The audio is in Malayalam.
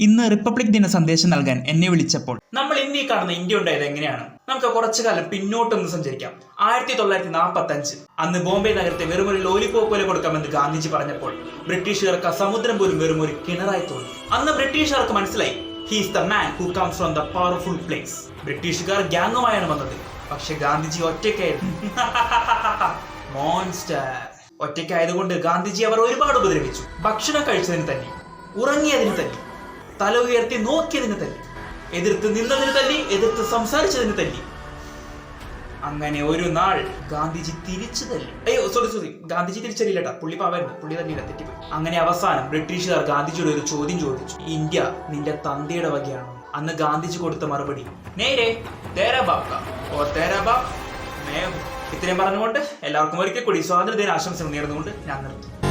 ഇന്ന് റിപ്പബ്ലിക് ദിന സന്ദേശം നൽകാൻ എന്നെ വിളിച്ചപ്പോൾ നമ്മൾ ഇന്ന് ഈ കാണുന്ന ഇന്ത്യ ഉണ്ടായത് എങ്ങനെയാണ്? നമുക്ക് കുറച്ചു കാലം പിന്നോട്ടൊന്ന് സഞ്ചരിക്കാം. ആയിരത്തി തൊള്ളായിരത്തി നാൽപ്പത്തി അഞ്ച് അന്ന് ബോംബെ നഗരത്തെ വെറും ഒരു ലോലിപോപ്പ് പോലെ കൊടുക്കാമെന്ന് ഗാന്ധിജി പറഞ്ഞപ്പോൾ ബ്രിട്ടീഷുകാർക്ക് സമുദ്രം പോലും വെറും ഒരു കിണറായി തോന്നി. അന്ന് ബ്രിട്ടീഷുകാർക്ക് മനസ്സിലായി he's the man who comes from the powerful place ബ്രിട്ടീഷുകാർ ഗ്യാങ്ങുമായാണ് വന്നത്. പക്ഷെ ഗാന്ധിജി ഒറ്റയ്ക്കായിരുന്നു. മോൺസ്റ്റർ ഒറ്റയ്ക്കായതുകൊണ്ട് ഗാന്ധിജി അവർ ഒരുപാട് ഉപദ്രവിച്ചു. ഭക്ഷണം കഴിച്ചതിന് തന്നെ ഉറങ്ങിയതിന് തന്നെ. തല ഉയർത്തി നോക്കിയതിന് തല്ലി. എതിർത്ത് നിന്നതിന് തല്ലി എതിർത്ത് സംസാരിച്ചതിന് തല്ലി. അങ്ങനെ ഒരു നാൾ ഗാന്ധിജി തിരിച്ചു തല്ലി. അയ്യോ സോറി സോറി ഗാന്ധിജി തിരിച്ചറിയില്ലട്ടാ. പുള്ളി പാവായിരുന്നു. പുള്ളി തന്നെയില്ല തെറ്റിപ്പോയി. അങ്ങനെ അവസാനം ബ്രിട്ടീഷുകാർ ഗാന്ധിജിയുടെ ഒരു ചോദ്യം ചോദിച്ചു. ഇന്ത്യ നിന്റെ തന്തയുടെ വകയാണ്? അന്ന് ഗാന്ധിജി കൊടുത്ത മറുപടി നേരെ തേരാ ബാപ്പ. ഓ തേരാ ബാപ്പ് മേ ഹൂം." ഇത്രയും പറഞ്ഞുകൊണ്ട് എല്ലാവർക്കും ഒരിക്കൽ കൂടി സ്വാതന്ത്ര്യദിന ആശംസകൾ നേർന്നുകൊണ്ട് ഞാൻ നിർത്തും